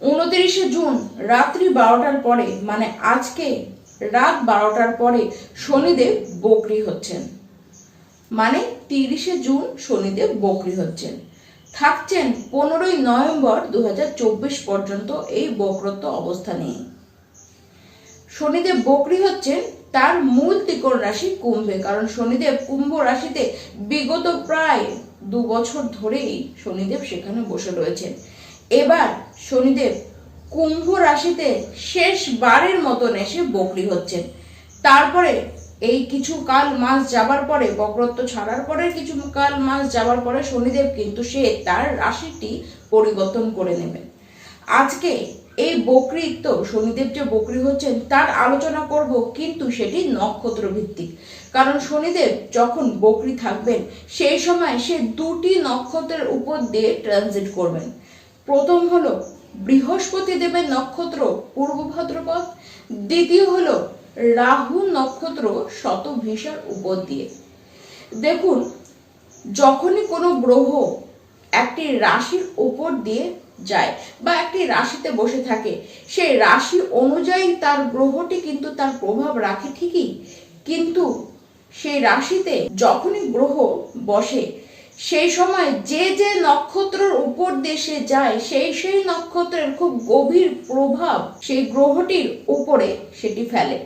উনত্রিশে জুন, রাত্রি বারোটার পরে মানে আজকে রাত বারোটার পরে শনিদেব বকরি হচ্ছেন। মানে তিরিশে জুন শনিদেব বকরি হচ্ছেন। থাকছেন পনেরোই নভেম্বর দু হাজার চব্বিশ পর্যন্ত এই বক্রত্ব অবস্থা নিয়ে। শনিদেব বকরি হচ্ছেন, তার মূল ত্রিকোণ রাশি কুম্ভে, কারণ শনিদেব কুম্ভ রাশিতে বিগত প্রায় দু বছর ধরেই শনিদেব সেখানে বসে রয়েছেন। এবার শনিদেব কুম্ভ রাশিতে শেষবারের মতন এসে বকরি হচ্ছেন। তারপরে এই কিছু কাল মাস যাবার পরে, বক্রত্ব ছাড়ার পরে কিছু কাল মাস যাবার পরে শনিদেব কিন্তু সে তার রাশিটি পরিবর্তন করে নেবেন। আজকে এই বকরিত্ব শনিদেব যে বকরি হচ্ছেন, তার আলোচনা করব কিন্তু সেটি নক্ষত্র ভিত্তিক কারণ শনিদেব যখন বকরি থাকবেন, সেই সময় সে দুটি নক্ষত্রের উপর দিয়ে ট্রানজিট করবেন। প্রথম হলো বৃহস্পতি দেবের নক্ষত্র পূর্ব ভাদ্রপদ, দ্বিতীয় হলো রাহু নক্ষত্র শতভিষার উপর দিয়ে। দেখুন, যখনই কোনো গ্রহ একটি রাশির উপর দিয়ে যায় বা একটি রাশিতে বসে থাকে, সেই রাশি অনুযায়ী তার গ্রহটি কিন্তু তার প্রভাব রাখে ঠিকই। কিন্তু সেই রাশিতে যখনই গ্রহ বসে সেই সময় যে যে নক্ষত্রের উপর দেশে যায়, সেই সেই নক্ষত্রের খুব গভীর প্রভাব সেই গ্রহটির উপরে সেটি ফেলে।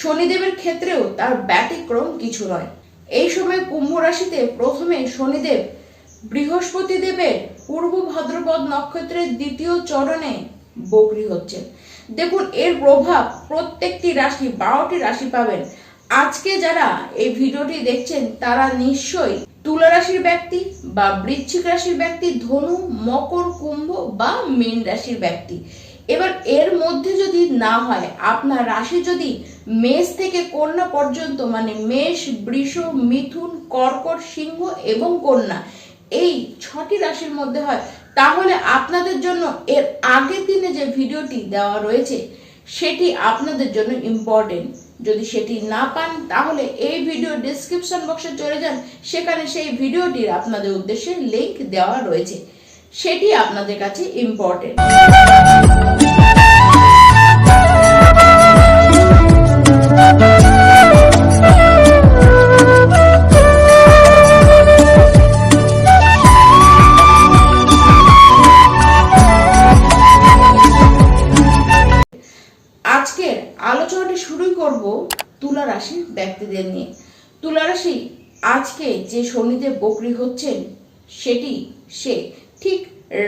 শনিদেবের ক্ষেত্রেও তার ব্যতিক্রম কিছু নয়। এই সময় কুম্ভ রাশিতে প্রথমে শনিদেব বৃহস্পতি দেবের পূর্ব ভাদ্রপদ নক্ষত্রের দ্বিতীয় চরণে বকরি হচ্ছে দেখুন, এর প্রভাব প্রত্যেকটি রাশি, বারোটি রাশি পাবেন। আজকে যারা এই ভিডিওটি দেখছেন, তারা নিশ্চয়ই তুলা রাশির ব্যক্তি বা বৃশ্চিক রাশির ব্যক্তি, ধনু, মকর, কুম্ভ বা মীন রাশির ব্যক্তি। এবার এর মধ্যে যদি না হয়, আপনার রাশি যদি মেষ থেকে কন্যা পর্যন্ত মানে মেষ, বৃষ, মিথুন, কর্কট, সিংহ এবং কন্যা, এই ছটি রাশির মধ্যে হয়, তাহলে আপনাদের জন্য এর আগের দিনে যে ভিডিওটি দেওয়া রয়েছে, সেটি আপনাদের জন্য ইম্পর্টেন্ট যদি সেটি না পান, তাহলে এই ভিডিও ডিসক্রিপশন বক্সে চলে যান। সেখানে সেই ভিডিওটির আপনাদের উদ্দেশ্যে লিংক দেওয়া রয়েছে। সেটি আপনাদের কাছে ইম্পর্টেন্ট তুলা রাশি, আজকে যে শনিদেব বকরি হচ্ছেন, সেটি সে ঠিক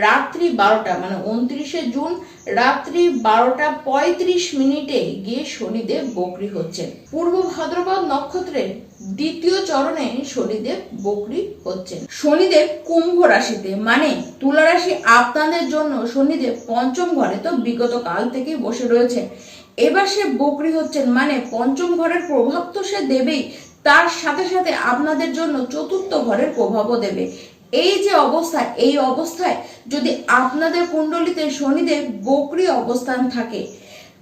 রাত্রি বারোটা মানে উনত্রিশে জুন, রাত্রি বারোটা পঁয়ত্রিশ মিনিটে গিয়ে শনিদেব বকরি হচ্ছেন। পূর্ব ভাদ্রপদ নক্ষত্রের দ্বিতীয় চরণে শনিদেব বকরি হচ্ছেন। শনিদেব কুম্ভ রাশিতে মানে তুলা রাশি আপনাদের জন্য শনিদেব পঞ্চম ঘরে তো বিগত কাল থেকেই বসে রয়েছে এবার সে বকরি হচ্ছেন মানে পঞ্চম ঘরের প্রভাব তো সে দেবেই তার সাথে সাথে আপনাদের জন্য চতুর্থ ঘরের প্রভাবও দেবে। এই যে অবস্থা, এই অবস্থায় যদি আপনাদের কুণ্ডলিতে শনিদেব বকরি অবস্থান থাকে,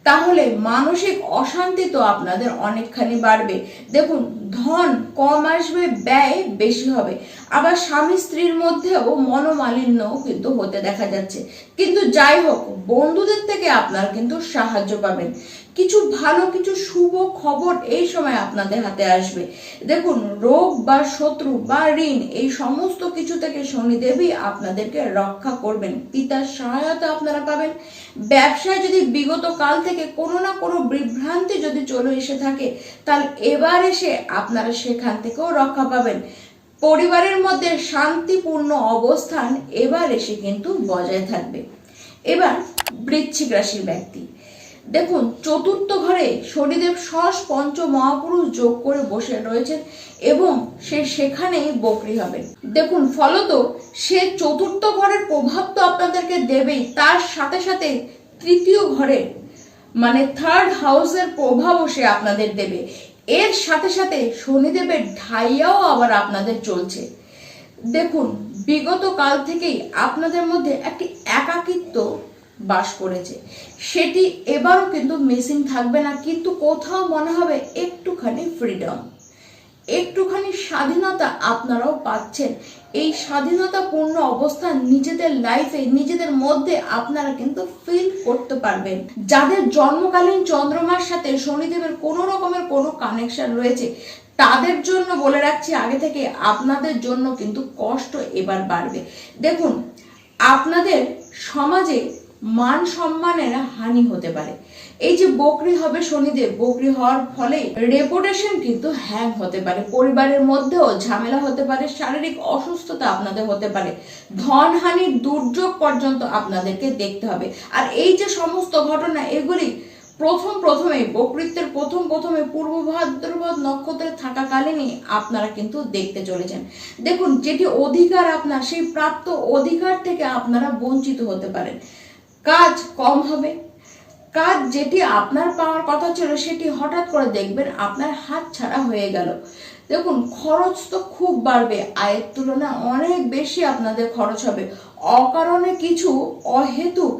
তাহলে মানসিক অশান্তি তো আপনাদের অনেকখানি বাড়বে। দেখুন, ধন কম আসবে, ব্যয় বেশি হবে। আবার স্বামী স্ত্রীর মধ্যেও মনোমালিন্য কিন্তু হতে দেখা যাচ্ছে। কিন্তু যাই হোক, বন্ধুদের থেকে আপনারা কিন্তু সাহায্য পাবেন। কিছু ভালো, কিছু শুভ খবর এই সময় আপনাদের হাতে আসবে। দেখুন, রোগ বা শত্রু বা ঋণ এই সমস্ত কিছু থেকে শনিদেবই আপনাদেরকে রক্ষা করবেন। পিতার সহায়তা আপনারা পাবেন। ব্যবসায় যদি বিগত কাল থেকে কোনো না কোনো বিভ্রান্তি যদি চলে এসে থাকে, তাহলে এবার এসে আপনারা সেখান থেকেও রক্ষা পাবেন। পরিবারের মধ্যে শান্তিপূর্ণ অবস্থান এবার এসে কিন্তু বজায় থাকবে। এবার বৃশ্চিক রাশির ব্যক্তি। দেখুন, চতুর্থ ঘরে শনিদেব ষষ্ঠ পঞ্চ মহাপুরুষ যোগ করে বসে রয়েছেন এবং সে সেখানেই বকরি হবে দেখুন, ফলত সে চতুর্থ ঘরের প্রভাব তো আপনাদেরকে দেবেই, তার সাথে সাথে তৃতীয় ঘরে মানে থার্ড হাউসের প্রভাবও সে আপনাদের দেবে। এর সাথে সাথে শনিদেবের ঢাইয়াও আবার আপনাদের চলছে। দেখুন, বিগত কাল থেকেই আপনাদের মধ্যে একটি একাকিত্ব বাস করেছে। সেটি এবারও কিন্তু মিসিং থাকবে না, কিন্তু কোথাও মনে হবে একটুখানি ফ্রিডম একটুখানি স্বাধীনতা আপনারাও পাচ্ছেন। এই স্বাধীনতাপূর্ণ অবস্থান নিজেদের লাইফে নিজেদের মধ্যে আপনারা কিন্তু ফিল করতে পারবেন। যাদের জন্মকালীন চন্দ্রমার সাথে শনিদেবের কোনো রকমের কোনো কানেকশন রয়েছে, তাদের জন্য বলে রাখছি, আগে থেকে আপনাদের জন্য কিন্তু কষ্ট এবার বাড়বে। দেখুন, আপনাদের সমাজে মান সম্মানের হানি হতে পারে। এই যে বকরি হবে শনিদেব, বকরি হওয়ার ফলে রেপুটেশন কিন্তু হ্যাং হতে পারে। পরিবারের মধ্যেও ঝামেলা হতে পারে, শারীরিক অসুস্থতা আপনাদের হতে পারে। ধন হানির দুর্যোগ পর্যন্ত আপনাদেরকে দেখতে হবে। আর এই যে সমস্ত ঘটনা, এগুলি প্রথম প্রথমে বকৃত্বের প্রথম প্রথমে পূর্ব ভাদ্রপদ নক্ষত্রে থাকাকালীনই আপনারা কিন্তু দেখতে চলেছেন। দেখুন, যেটি অধিকার আপনার, সেই প্রাপ্ত অধিকার থেকে আপনারা বঞ্চিত হতে পারেন। কাজ কম হবে কাজ যেটি আপনার পাওয়ার কথা ছিল, সেটি হঠাৎ করে দেখবেন আপনার হাত ছাড়া হয়ে গেল। দেখুন, খরচ তো খুব বাড়বে, আয়ের তুলনায় অনেক বেশি আপনাদের খরচ হবে। অকারণে কিছু অহেতুক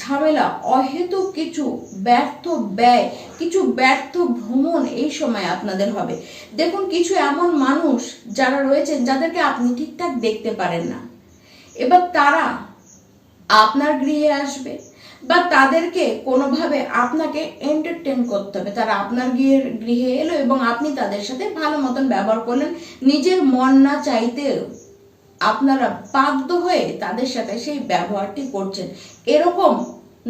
ঝামেলা, অহেতুক কিছু ব্যর্থ ব্যয়, কিছু ব্যর্থ ভ্রমণ এই সময় আপনাদের হবে। দেখুন, কিছু এমন মানুষ যারা রয়েছেন, যাদেরকে আপনি ঠিকঠাক দেখতে পারেন না। এবার তারা আপনার গৃহে আসবে বা তাদেরকে কোনোভাবে আপনাকে এন্টারটেন করতে হবে। তারা আপনার গৃহে গৃহে এলো এবং আপনি তাদের সাথে ভালো মতন ব্যবহার করলেন। নিজের মন না চাইতেও আপনারা বাধ্য হয়ে তাদের সাথে সেই ব্যবহারটি করছেন। এরকম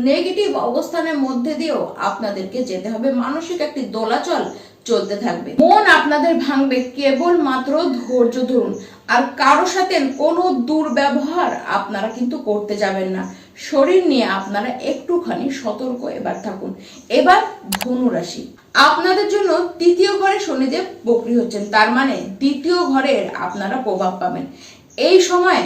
নেগেটিভ অবস্থানের মধ্যে দিয়েও আপনাদেরকে যেতে হবে। মানসিক একটি দোলাচল চলতে থাকবে। মন আপনাদের ভাঙবে কেবল মাত্র ধৈর্য ধরুন। আর কারও সাথে কোনো দুর্ব্যবহার আপনারা কিন্তু করতে যাবেন না। শরীর নিয়ে আপনারা একটুখানি সতর্ক এবার থাকুন। এবার ধনু রাশি। আপনাদের জন্য তৃতীয় ঘরে শনিদেব বকরি হচ্ছেন। তার মানে দ্বিতীয় ঘরের আপনারা প্রভাব পাবেন। এই সময়ে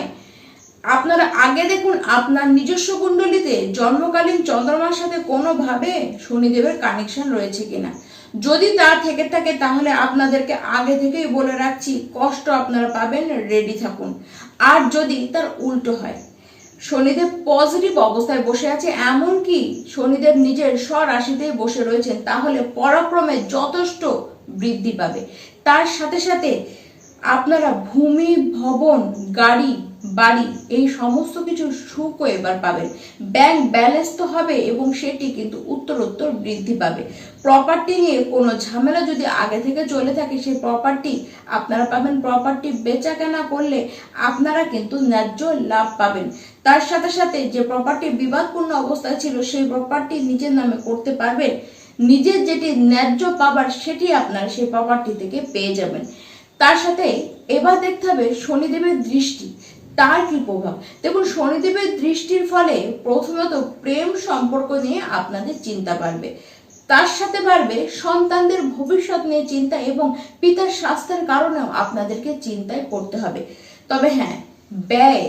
আপনারা আগে দেখুন আপনার নিজস্ব কুণ্ডলিতে জন্মকালীন চন্দ্রমার সাথে কোনোভাবে শনিদেবের কানেকশন রয়েছে কিনা। যদি তা থেকে থাকে তাহলে আপনাদেরকে আগে থেকেই বলে রাখছি, কষ্ট আপনারা পাবেন রেডি থাকুন। আর যদি তার উল্টো হয় শনিদেব পজিটিভ অবস্থায় বসে আছে, এমনকি শনিদেব নিজের স্বরাশিতেই বসে রয়েছেন, তাহলে পরাক্রমে যথেষ্ট বৃদ্ধি পাবে। তার সাথে সাথে আপনারা ভূমি, ভবন, গাড়ি বাড়ি। এই সমস্ত কিছু সুখও এবার পাবেন। ব্যাংক ব্যালেন্স তো হবে এবং সেটি কিন্তু উত্তরোত্তর বৃদ্ধি পাবে। প্রপার্টি নিয়ে কোনো ঝামেলা যদি আগে থেকে চলে থাকে, সেই প্রপার্টি আপনারা পাবেন। প্রপার্টি বেচা কেনা করলে আপনারা কিন্তু ন্যায্য লাভ পাবেন। তার সাথে সাথে যে প্রপার্টি বিবাদপূর্ণ অবস্থায় ছিল, সেই প্রপার্টি নিজের নামে করতে পারবেন। নিজের যেটি ন্যায্য পাবার, সেটি আপনারা সেই প্রপার্টি থেকে পেয়ে যাবেন। তার সাথে এবার দেখতে হবে শনিদেবের দৃষ্টি। তার কি প্রভাব? দেখুন, শনিদেবের দৃষ্টির ফলে প্রথমত প্রেম সম্পর্ক নিয়ে আপনাদের চিন্তা বাড়বে। তার সাথে বাড়বে সন্তানদের ভবিষ্যৎ নিয়ে চিন্তা এবং পিতার স্বাস্থ্যের কারণেও আপনাদেরকে চিন্তায় পড়তে হবে। তবে হ্যাঁ ব্যয়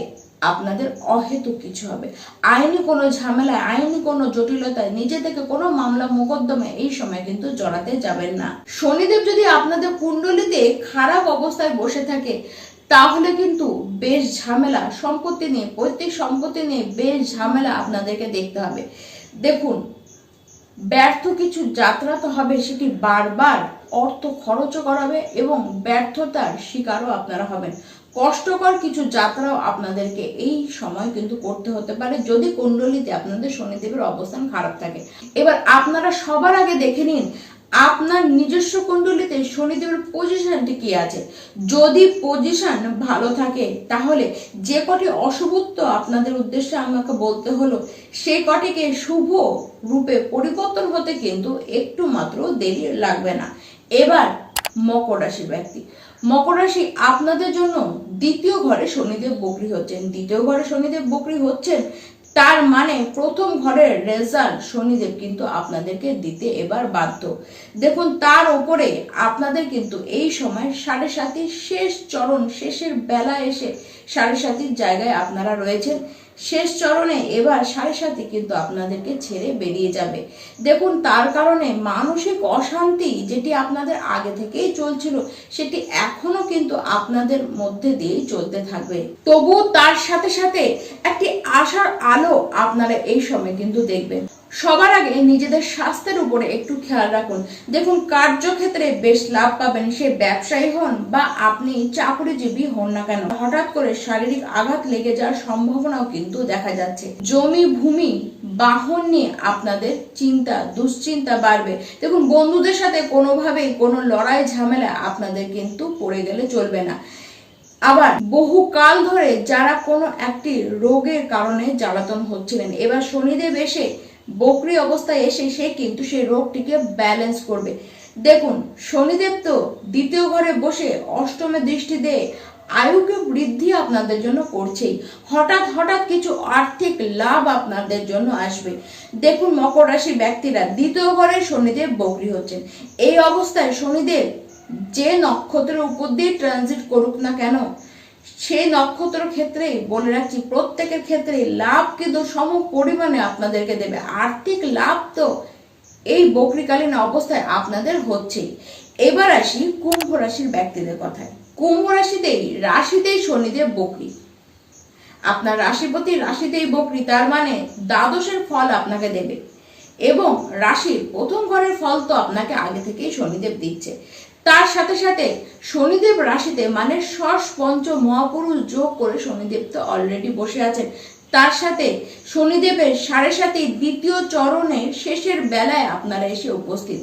আপনাদের অহেতুক কিছু হবে। আইনি কোনো ঝামেলায়, আইনি কোনো জটিলতায়, নিজে থেকে কোনো মামলা মোকদ্দমায় এই সময় কিন্তু জড়াতে যাবেন না। শনিদেব যদি আপনাদের কুণ্ডলিতে খারাপ অবস্থায় বসে থাকে তাহলে কিন্তু বেশ ঝামেলা, সম্পত্তি নিয়ে, পৈতৃক সম্পত্তি নিয়ে বেশ ঝামেলা আপনাদেরকে দেখতে হবে। দেখুন, ব্যর্থ কিছু যাত্রা তো হবে, সেটি বারবার অর্থ খরচও করাবে এবং ব্যর্থতার শিকারও আপনারা হবেন। কষ্টকর কিছু যাত্রাও আপনাদেরকে এই সময় কিন্তু করতে হতে পারে, যদি কুণ্ডলিতে আপনাদের শনিদেবের অবস্থান খারাপ থাকে। এবার আপনারা সবার আগে দেখে নিন আপনার নিজস্ব কুণ্ডলিতে শনিদেবের পজিশনটি কি আছে? যদি পজিশন ভালো থাকে, তাহলে যে কটি অশুভত্ব আপনাদের উদ্দেশ্যে আমাকে বলতে হলো, সে কটিকে শুভ রূপে পরিবর্তন হতে কিন্তু একটু মাত্র দেরি লাগবে না। এবার মকর রাশির ব্যক্তি। মকর রাশি আপনাদের জন্য দ্বিতীয় ঘরে শনিদেব বকরি হচ্ছেন। দ্বিতীয় ঘরে শনিদেব বকরি হচ্ছেন তার মানে প্রথম ঘরের রেজাল্ট শনিদেব কিন্তু আপনাদেরকে দিতে এবার বাধ্য। দেখুন, তার উপরে আপনাদের কিন্তু এই সময় সাড়ে সাতির শেষ চরণ, শেষের বেলা এসে সাড়ে সাতির জায়গায় আপনারা রয়েছেন। শেষ চরণে এবার সাড়ে সাথে কিন্তু আপনাদেরকে ছেড়ে বেরিয়ে যাবে। দেখুন, তার কারণে মানসিক অশান্তি যেটি আপনাদের আগে থেকেই চলছিল, সেটি এখনও কিন্তু আপনাদের মধ্যে দিয়েই চলতে থাকবে। তবু তার সাথে সাথে একটি আশার আলো আপনারা এই সময় কিন্তু দেখবেন। সবার আগে নিজেদের স্বাস্থ্যের উপরে একটু খেয়াল রাখুন। দেখুন, কার্যক্ষেত্রে বেশ লাভ পাবেন সে ব্যবসায়ী হন বা আপনি চাকরিজীবী হন না কেন। হঠাৎ করে শারীরিক আঘাত লেগে যাওয়ার সম্ভাবনাও কিন্তু দেখা যাচ্ছে। জমি, ভূমি, বাহন নিয়ে আপনাদের চিন্তা, দুশ্চিন্তা বাড়বে। দেখুন, বন্ধুদের সাথে কোনোভাবেই কোনো লড়াই, ঝামেলা আপনাদের কিন্তু পড়ে গেলে চলবে না। আবার বহু কাল ধরে যারা কোনো একটি রোগের কারণে জ্বালাতন হচ্ছিলেন, এবার শনিদেব এসে বকরি অবস্থায় এসে সে কিন্তু সেই রোগটিকে ব্যালেন্স করবে। দেখুন, শনিদেব তো দ্বিতীয় ঘরে বসে অষ্টমে দৃষ্টি দিয়ে আয়ুকে বৃদ্ধি আপনাদের জন্য করছেই। হঠাৎ হঠাৎ কিছু আর্থিক লাভ আপনাদের জন্য আসবে। দেখুন, মকর রাশি ব্যক্তিরা দ্বিতীয় ঘরে শনিদেব বকরি হচ্ছেন। এই অবস্থায় শনিদেব যে নক্ষত্রের উপর দিয়ে ট্রানজিট করুক না কেন সেই নক্ষত্র ক্ষেত্রে, বলে রাখছি, প্রত্যেকের ক্ষেত্রে লাভ কিন্তু সম পরিমাণে আপনাদেরকে দেবে। আর্থিক লাভ তো এই বকরিকালীন অবস্থায় আপনাদের হচ্ছেই। এবার আসি কুম্ভ রাশির ব্যক্তিদের কথায়। কুম্ভ রাশিতেই রাশিতেই শনিদেব বকরি। আপনার রাশিপতি রাশিতেই বকরি, তার মানে দ্বাদশের ফল আপনাকে দেবে। এবং রাশির প্রথম ঘরের ফল তো আপনাকে আগে থেকেই শনিদেব দিচ্ছে। তার সাথে সাথে শনিদেব রাশিতে মানে ষষ্ঠ পঞ্চ মহাপুরুষ যোগ করে শনিদেব তো অলরেডি বসে আছেন। তার সাথে শনিদেবের সাড়ে সাথে দ্বিতীয় চরণের শেষের বেলায় আপনারা এসে উপস্থিত।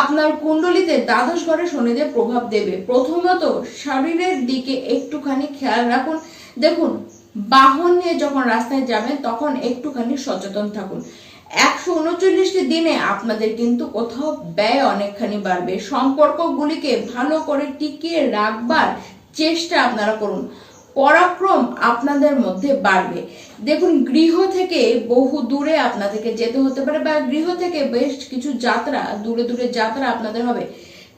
আপনার কুণ্ডলিতে দ্বাদশ ঘরে শনিদেব প্রভাব দেবে। প্রথমত শরীরের দিকে একটুখানি খেয়াল রাখুন। দেখুন, বাহন নিয়ে যখন রাস্তায় যাবেন, তখন একটুখানি সচেতন থাকুন। একশো উনচল্লিশটি দিনে আপনাদের কিন্তু কোথাও ব্যয় অনেকখানি বাড়বে। সম্পর্কগুলিকে ভালো করে টিকিয়ে রাখবার চেষ্টা আপনারা করুন। পরাক্রম আপনাদের মধ্যে বাড়বে। দেখুন, গৃহ থেকে বহু দূরে আপনাদেরকে যেতে হতে পারে বা গৃহ থেকে বেশ কিছু যাত্রা, দূরে দূরে যাত্রা আপনাদের হবে।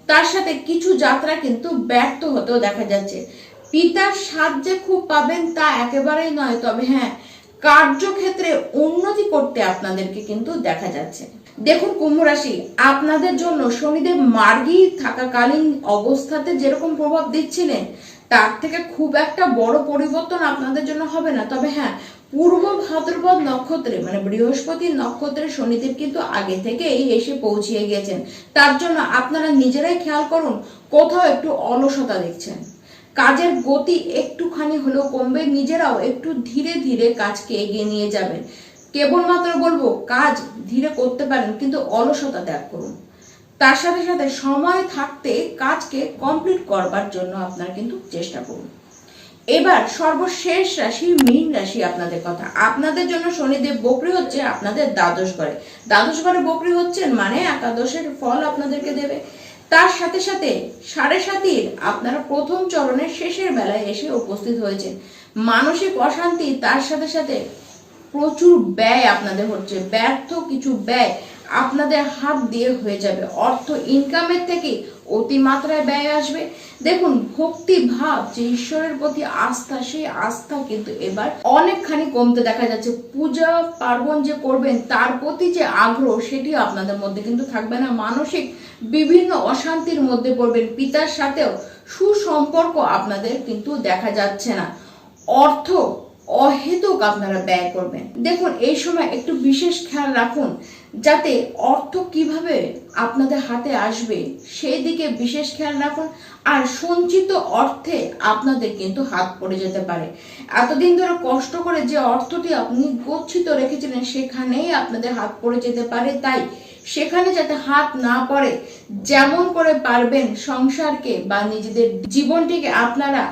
তার সাথে কিছু যাত্রা কিন্তু ব্যর্থ হতেও দেখা যাচ্ছে। পিতার সাহায্যে খুব পাবেন তা একেবারেই নয়, তবে হ্যাঁ কার্যক্ষেত্রে উন্নতি করতে আপনাদেরকে কিন্তু দেখা যাচ্ছে। দেখুন, কুম্ভ রাশি, আপনাদের জন্য শনিদেব মার্গী থাকাকালীন অবস্থাতে যেরকম প্রভাব দিচ্ছিলেন, তার থেকে খুব একটা বড় পরিবর্তন আপনাদের জন্য হবে না। তবে হ্যাঁ পূর্ব ভাদ্রপদ নক্ষত্রে মানে বৃহস্পতি নক্ষত্রে শনিদেব কিন্তু আগে থেকেই এসে পৌঁছিয়ে গেছেন। তার জন্য আপনারা নিজেরাই খেয়াল করুন, কোথাও একটু অলসতা দেখছেন। কাজের গতি একটুখানি হলেও কমবে, নিজেরাও একটু ধীরে ধীরে কাজকে এগিয়ে নিয়ে যাবেন। কেবলমাত্র বলব, কাজ ধীরে করতে পারেন, কিন্তু অলসতা ত্যাগ করুন। তার সাথে সাথে সময় থাকতে কাজকে কমপ্লিট করবার জন্য আপনারা কিন্তু চেষ্টা করুন। এবার সর্বশেষ রাশি, মীন রাশি আপনাদের কথা। আপনাদের জন্য শনিদেব বকরি হচ্ছে আপনাদের দ্বাদশ ঘরে। দ্বাদশ ঘরে বকরি হচ্ছেন মানে একাদশের ফল আপনাদেরকে দেবে। তার সাথে সাথে সাড়ে সাতির আপনারা প্রথম চরণের শেষের বেলায় এসে উপস্থিত হয়েছে মানসিক অশান্তি তার সাথে সাথে প্রচুর ব্যয় আপনাদের হচ্ছে, ব্যর্থ কিছু ব্যয়। আপনাদের হাত দিয়ে হয়ে যাবে। অর্থ ইনকামের থেকে অতিমাত্রায় ব্যয় আসবে। দেখুন ভক্তি ভাব যে ঈশ্বরের প্রতি আস্থা, সেই আস্থা কিন্তু এবার অনেকখানি কমতে দেখা যাচ্ছে। পূজা পার্বণ যে করবেন, তার প্রতি যে আগ্রহ সেটি আপনাদের মধ্যে কিন্তু থাকবে না। মানসিক বিভিন্ন অশান্তির মধ্যে পড়বেন। পিতার সাথেও সুসম্পর্ক আপনাদের কিন্তু দেখা যাচ্ছে না। অর্থ অহেতুক আপনারা ব্যয় করবেন। দেখুন, এই সময় একটু বিশেষ খেয়াল রাখুন, যাতে অর্থ কীভাবে আপনাদের হাতে আসবে, সেই দিকে বিশেষ খেয়াল রাখুন, আর সঞ্চিত অর্থে আপনাদের কিন্তু হাত পড়ে যেতে পারে। এতদিন ধরে কষ্ট করে যে অর্থটি আপনি গচ্ছিত রেখেছিলেন, সেখানেই আপনাদের হাত পড়ে যেতে পারে। তাই সেখানে যাতে হাত না পড়ে, যেমন করে পারবেন সংসারকে বা নিজেদের জীবনটিকে আপনারা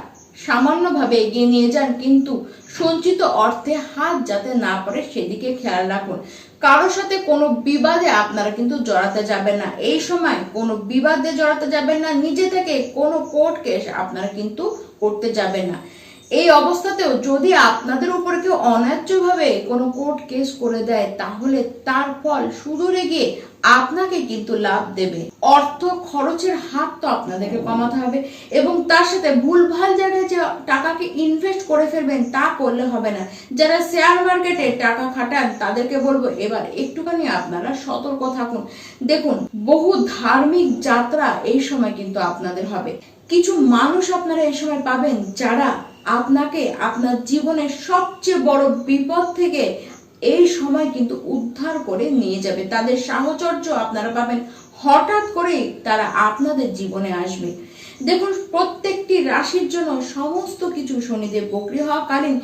সামান্যভাবে এগিয়ে নিয়ে যান, কিন্তু সঞ্চিত অর্থে হাত যাতে না পড়ে সেদিকে খেয়াল রাখুন। কারোর সাথে কোনো বিবাদে আপনারা কিন্তু জড়াতে যাবেন না। এই সময় কোনো বিবাদে জড়াতে যাবেন না, নিজে থেকে কোনো কোর্ট কেস আপনারা কিন্তু করতে যাবেন না। এই অবস্থাতেও যদি আপনাদের উপরে কেউ অন্যায্যভাবে কোনো কোর্ট কেস করে দেয়, তাহলে তার ফল সুদূরে গিয়ে আপনাকে কিন্তু লাভ দেবে। অর্থ খরচের হাত তো আপনাদেরকে কমাতে হবে এবং তার সাথে ভুলভাল জায়গায় যে টাকাকে ইনভেস্ট করে ফেলবেন তা করলে হবে না। যারা শেয়ার মার্কেটে টাকা খাটান, তাদেরকে বলব, এবার একটুখানি আপনারা সতর্ক থাকুন। দেখুন, বহু ধার্মিক যাত্রা এই সময় কিন্তু আপনাদের হবে। কিছু মানুষ আপনারা এই সময় পাবেন যারা আপনাকে আপনার জীবনের সবচেয়ে বড় বিপদ থেকে এই সময় কিন্তু উদ্ধার করে নিয়ে যাবে। তাদের সাহচর্য আপনারা পাবেন। হঠাৎ করেই তারা আপনাদের জীবনে আসবে। দেখুন, প্রত্যেকটি রাশির জন্য সমস্ত কিছু শনিদেব বক্রি হওয়াকালীন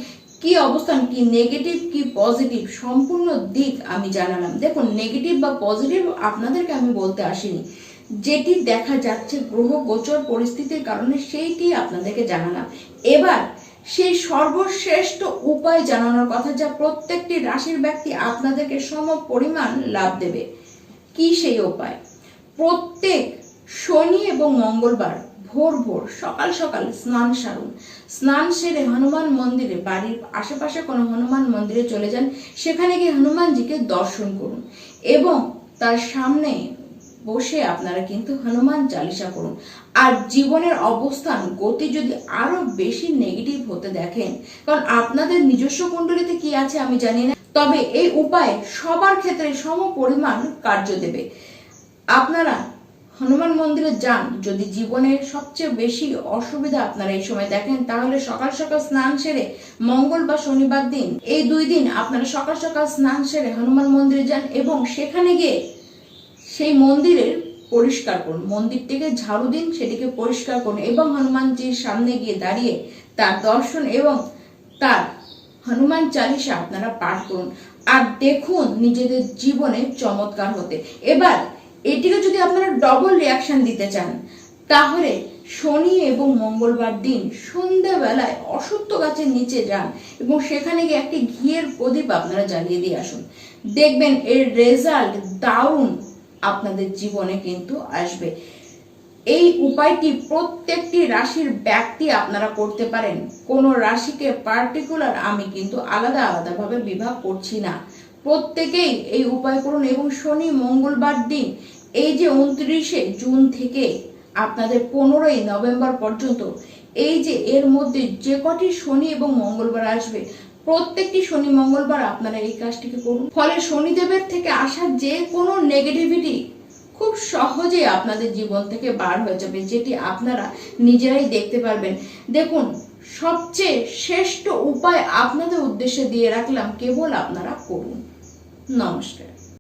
কি অবস্থান, কি নেগেটিভ কি পজিটিভ সম্পূর্ণ দিক আমি জানালাম। দেখুন নেগেটিভ বা পজিটিভ আপনাদেরকে আমি বলতে আসিনি। যেটি দেখা যাচ্ছে গ্রহ গোচর পরিস্থিতির কারণে সেইটি আপনাদেরকে জানালাম। এবার সেই সর্বশ্রেষ্ঠ উপায় জানানোর কথা যা প্রত্যেকটি রাশির ব্যক্তি আপনাদেরকে সম পরিমাণ লাভ দেবে। কি সেই উপায়? প্রত্যেক শনি এবং মঙ্গলবার ভোর ভোর সকাল সকাল স্নান সারুন। স্নান সেরে হনুমান মন্দিরে, বাড়ির আশেপাশে কোনো হনুমান মন্দিরে চলে যান। সেখানে গিয়ে হনুমানজিকে দর্শন করুন এবং তার সামনে বসে আপনারা কিন্তু হনুমান চালিসা করুন। আর জীবনের অবস্থান, গতি যদি আরও বেশি নেগেটিভ হতে দেখেন, কারণ আপনাদের নিজস্ব কুণ্ডলিতে কি আছে আমি জানি না। তবে এই উপায় সবার ক্ষেত্রে সম পরিমাণ কার্য দেবে। আপনারা হনুমান মন্দিরে যান, যদি জীবনের সবচেয়ে বেশি অসুবিধা আপনারা এই সময় দেখেন, তাহলে সকাল সকাল স্নান সেরে মঙ্গল বা শনিবার দিন, এই দুই দিন আপনারা সকাল সকাল স্নান সেরে হনুমান মন্দিরে যান এবং সেখানে গিয়ে সেই মন্দিরের পরিষ্কার করুন। মন্দিরটিকে ঝাড়ু দিন, সেটিকে পরিষ্কার করুন এবং হনুমানজির সামনে গিয়ে দাঁড়িয়ে তার দর্শন এবং তার হনুমান চালিসা আপনারা পাঠ করুন। আর দেখুন নিজেদের জীবনে চমৎকার হতে। এবার এটিকে যদি আপনারা ডবল রিয়াকশন দিতে চান, তাহলে শনি এবং মঙ্গলবার দিন সন্ধ্যাবেলায় অসত্য গাছের নিচে যান এবং সেখানে গিয়ে একটি ঘিয়ের প্রদীপ আপনারা জ্বালিয়ে দিয়ে আসুন। দেখবেন এর রেজাল্ট দারুণ আপনাদের জীবনে কিন্তু আসবে। এই উপায়টি প্রত্যেকটি রাশির ব্যক্তি আপনারা করতে পারেন। কোন রাশিকে পার্টিকুলার আমি কিন্তু আলাদা আলাদাভাবে বিভাগ করছি না। প্রত্যেকেই এই উপায় করুন এবং শনি, মঙ্গলবার দিন, এই যে উনত্রিশে জুন থেকে আপনাদের পনেরোই নভেম্বর পর্যন্ত, এই যে এর মধ্যে যে কটি শনি এবং মঙ্গলবার আসবে প্রত্যেকটি শনি মঙ্গলবার আপনারা এই কাজটিকে করুন। ফলে শনিদেবের থেকে আসা যে কোনো নেগেটিভিটি খুব সহজে আপনাদের জীবন থেকে বার হয়ে যাবে, যেটি আপনারা নিজেরাই দেখতে পারবেন। দেখুন, সবচেয়ে শ্রেষ্ঠ উপায় আপনাদের উদ্দেশ্যে দিয়ে রাখলাম, কেবল আপনারা করুন। নমস্কার।